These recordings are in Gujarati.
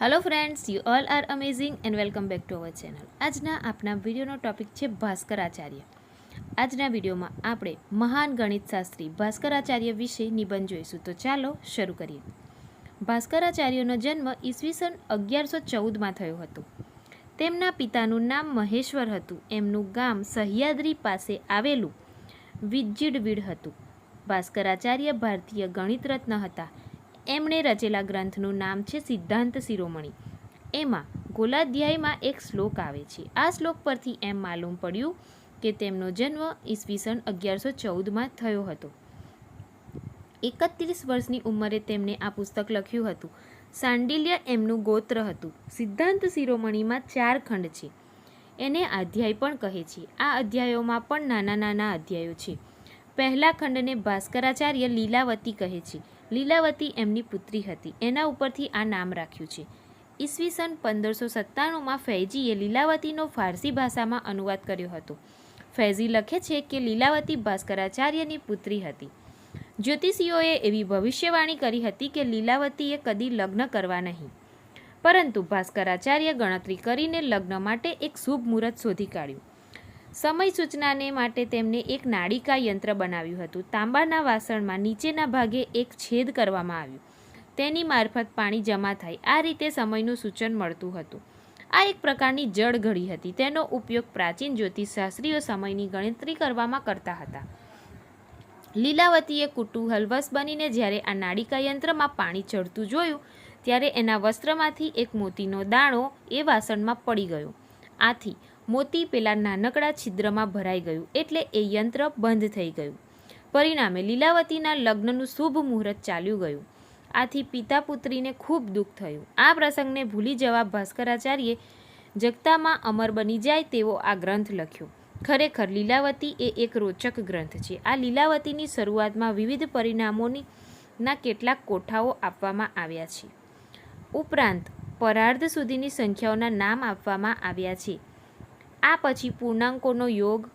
Hello friends you all are amazing and welcome back to our channel આજના આપના વિડીયોનો ટોપિક છે ભાસ્કરાચાર્ય આજના વિડીયોમાં આપણે મહાન ગણિતશાસ્ત્રી ભાસ્કરાચાર્ય વિશે નિબંધ જોઈશું. તો ચાલો શરૂ કરીએ. ભાસ્કરાચાર્યનો જન્મ ઈસવીસન અગિયારસો ચૌદમાં થયો હતો. તેમના પિતાનું નામ મહેશ્વર હતું. એમનું ગામ સહ્યાદ્રી પાસે આવેલું વિજ્જીડવીડ હતું. ભાસ્કરાચાર્ય ભારતીય ગણિત રત્ન હતા. એમણે રચેલા ગ્રંથનું નામ છે સિદ્ધાંત શિરોમણી. એમાં ગોલાધ્યાયમાં એક શ્લોક આવે છે. આ શ્લોક પરથી એમ માલુમ પડ્યું કે તેમનો જન્મ ઈસવીસન અગિયારસો ચૌદમાં થયો હતો. એકત્રીસ વર્ષની ઉંમરે તેમણે આ પુસ્તક લખ્યું હતું. સાંડિલ્ય એમનું ગોત્ર હતું. સિદ્ધાંત શિરોમણીમાં ચાર ખંડ છે. એને અધ્યાય પણ કહે છે. આ અધ્યાયોમાં પણ નાના નાના અધ્યાયો છે. પહેલા ખંડને ભાસ્કરાચાર્ય લીલાવતી કહે છે. લીલાવતી એમની પુત્રી હતી. એના ઉપરથી આ નામ રાખ્યું છે. ઈસવીસન પંદરસો સત્તાણુંમાં ફૈજીએ લીલાવતીનો ફારસી ભાષામાં અનુવાદ કર્યો હતો. ફૈઝી લખે છે કે લીલાવતી ભાસ્કરાચાર્યની પુત્રી હતી. જ્યોતિષીઓએ એવી ભવિષ્યવાણી કરી હતી કે લીલાવતીએ કદી લગ્ન કરવા નહીં. પરંતુ ભાસ્કરાચાર્ય ગણતરી કરીને લગ્ન માટે એક શુભ મુહૂર્ત શોધી કાઢ્યું. સમય સૂચનાને માટે તેમને એક નાળિકા યંત્ર બનાવ્યું હતું. તાંબાના વાસણમાં નીચેના ભાગે એક છેદ કરવામાં આવ્યું. તેની મારફત પાણી જમા થાય. આ રીતે સમયનું સૂચન મળતું હતું. આ એક પ્રકારની જળ ઘડી હતી. તેનો ઉપયોગ પ્રાચીન જ્યોતિષશાસ્ત્રીઓ સમયની ગણતરી કરવામાં કરતા હતા. લીલાવતીએ કુતૂહલવશ બનીને જ્યારે આ નાડિકા યંત્રમાં પાણી ચડતું જોયું, ત્યારે એના વસ્ત્રમાંથી એક મોતીનો દાણો એ વાસણમાં પડી ગયો. આથી મોતી પેલા નાનકડા છિદ્રમાં ભરાઈ ગયું એટલે એ યંત્ર બંધ થઈ ગયું. પરિણામે લીલાવતીના લગ્નનું શુભ મુહૂર્ત ચાલ્યું ગયું. આથી પિતા પુત્રીને ખૂબ દુઃખ થયું. આ પ્રસંગને ભૂલી જવા ભાસ્કરાચાર્યે જગતામાં અમર બની જાય તેવો આ ગ્રંથ લખ્યો. ખરેખર લીલાવતી એ એક રોચક ગ્રંથ છે. આ લીલાવતીની શરૂઆતમાં વિવિધ પરિણામોની ના કેટલાક કોઠાઓ આપવામાં આવ્યા છે. ઉપરાંત, પરાર્ધ સુધીની સંખ્યાઓના નામ આપવામાં આવ્યા છે. આ પછી પૂર્ણાંકોનો યોગ,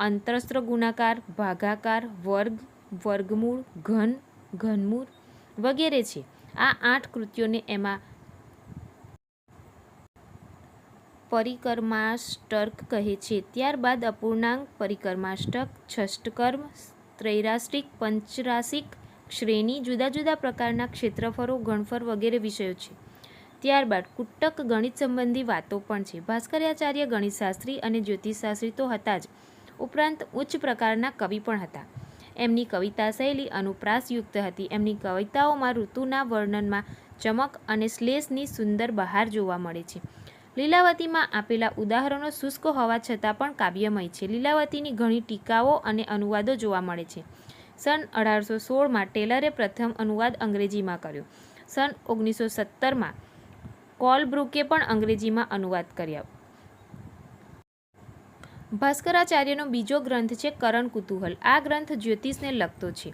અંતરસ્ત્ર ગુણાકાર, ભાગાકાર, વર્ગ, વર્ગમૂળ, ઘન, ઘનમૂળ વગેરે છે. આ આઠ કૃત્યોને એમાં પરિકર્માષ્ટક કહે છે. ત્યારબાદ અપૂર્ણાંક, પરિકર્માષ્ટક છષ્ટકર્મ ત્રૈરાષ્ટિક, પંચરાશિક, શ્રેણી, જુદા જુદા પ્રકારના ક્ષેત્રફળો, ગણફળ વગેરે વિષયો છે. ત્યારબાદ કુટક ગણિત સંબંધી વાતો પણ છે. ભાસ્કરાચાર્ય, ગણિતશાસ્ત્રી અને જ્યોતિષશાસ્ત્રી તો હતા જ. ઉપરાંત ઉચ્ચ પ્રકારના કવિ પણ હતા. એમની કવિતા શૈલી અનુપ્રાસયુક્ત હતી. એમની કવિતાઓમાં ઋતુના વર્ણનમાં ચમક અને શ્લેષની સુંદર બહાર જોવા મળે છે. લીલાવતીમાં આપેલા ઉદાહરણો શુષ્ક હોવા છતાં પણ કાવ્યમય છે. લીલાવતીની ઘણી ટીકાઓ અને અનુવાદો જોવા મળે છે. સન અઢારસો સોળમાં ટેલરે પ્રથમ અનુવાદ અંગ્રેજીમાં કર્યો. સન ઓગણીસો સત્તરમાં કોલબ્રુકે પણ અંગ્રેજીમાં અનુવાદ કર્યા. ભાસ્કરાચાર્યનો બીજો ગ્રંથ છે કરણ કુતૂહલ. આ ગ્રંથ જ્યોતિષને લગતો છે.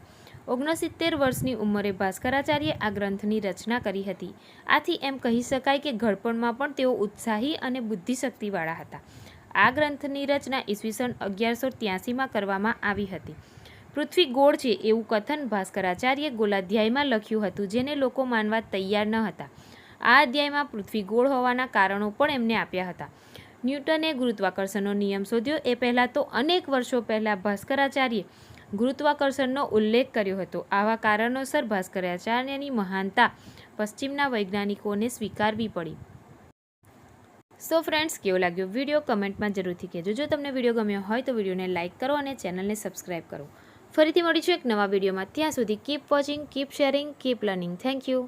ઓગણસિત્તેર વર્ષની ઉંમરે ભાસ્કરાચાર્યે આ ગ્રંથની રચના કરી હતી. આથી એમ કહી શકાય કે ઘડપણમાં પણ તેઓ ઉત્સાહી અને બુદ્ધિશક્તિવાળા હતા. આ ગ્રંથની રચના ઈસવીસન અગિયારસો ત્યાસીમાં કરવામાં આવી હતી. પૃથ્વી ગોળ છે એવું કથન ભાસ્કરાચાર્ય ગોલાધ્યાયમાં લખ્યું હતું, જેને લોકો માનવા તૈયાર ન હતા. આ અધ્યાયમાં પૃથ્વી ગોળ હોવાના કારણો પણ એમને આપ્યા હતા. ન્યૂટને ગુરુત્વાકર્ષણનો નિયમ શોધ્યો. એ પહેલાં તો અનેક વર્ષો પહેલાં ભાસ્કરાચાર્યે ગુરુત્વાકર્ષણનો ઉલ્લેખ કર્યો હતો. આવા કારણોસર ભાસ્કરાચાર્યની મહાનતા પશ્ચિમના વૈજ્ઞાનિકોને સ્વીકારવી પડી. સો ફ્રેન્ડ્સ કેવો લાગ્યો વીડિયો? કમેન્ટમાં જરૂરથી કહેજો. જો તમને વીડિયો ગમ્યો હોય તો વિડીયોને લાઇક કરો અને ચેનલને સબસ્ક્રાઈબ કરો. ફરીથી મળીશું એક નવા વિડીયોમાં. ત્યાં સુધી keep watching keep sharing keep learning thank you